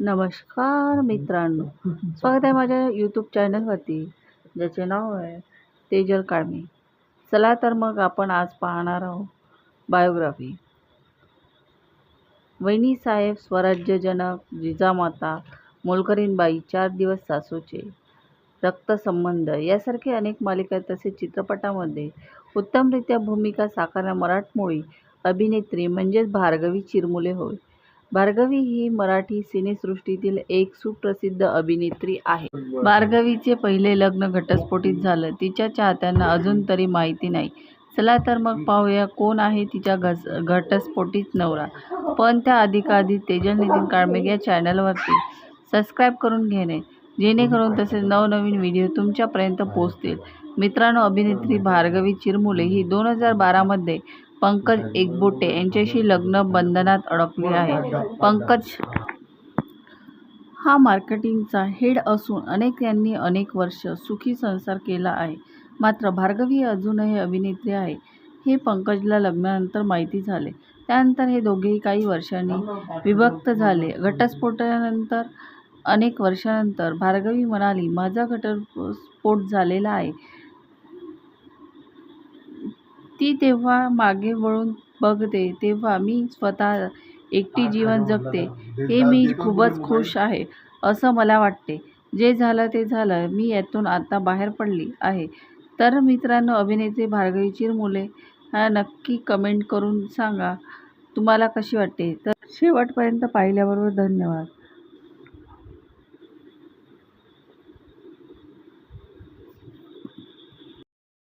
नमस्कार मित्रांनो. स्वागत आहे माझ्या यूट्यूब चॅनलवरती ज्याचे नाव आहे तेजल काळमे. चला तर मग आपण आज पाहणार आहोत बायोग्राफी वहिनीसाहेब स्वराज्यजनक जिजामाता मोलकरीणबाई चार दिवस सासूचे रक्तसंबंध यासारखे अनेक मालिका तसेच चित्रपटामध्ये उत्तमरित्या भूमिका साकारणाऱ्या मराठमोळी अभिनेत्री म्हणजेच भार्गवी चिरमुले होय. भार्गवी ही मराठी सिनेसृष्टीतील एक सुप्रसिद्ध अभिनेत्री आहे. भार्गवीचे पहिले लग्न घटस्फोटीत झालं. तिच्या चाहत्यांना अजून तरी माहिती नाही. चला तर मग पाहूया कोण आहे तिच्या घस घटस्फोटीत नवरा. पण त्याआधी का आधी तेजल नितीन काळमेघ या चॅनलवरती सबस्क्राईब करून घेणे जेणेकरून तसेच नवनवीन व्हिडिओ तुमच्यापर्यंत पोहोचतील. मित्रांनो अभिनेत्री भार्गवी चिरमुले ही दोन हजार बारामध्ये पंकज एकबोटे यांच्याशी लग्न बंधनात अडकले आहे. पंकज हा मार्केटिंगचा हेड असून अनेक यांनी अनेक वर्ष सुखी संसार केला आहे. मात्र भार्गवी अजूनही अभिनेत्री आहे. हे पंकजला लग्नानंतर माहिती झाले. त्यानंतर हे दोघेही काही वर्षांनी विभक्त झाले. घटस्फोटानंतर अनेक वर्षानंतर भार्गवी म्हणाली माझा घटस्फोट झालेला आहे. ती तेव्हा मागे वळून बघते तेव्हा मी स्वतः एकटी जीवन जगते. हे मी खूपच खुश आहे असं मला वाटते. जे झालं ते झालं. मी यातून आता बाहेर पडली आहे. तर मित्रांनो अभिनेत्री भार्गवी चिरमुले हा नक्की कमेंट करून सांगा तुम्हाला कशी वाटते? तर शेवटपर्यंत पाहिल्याबरोबर धन्यवाद.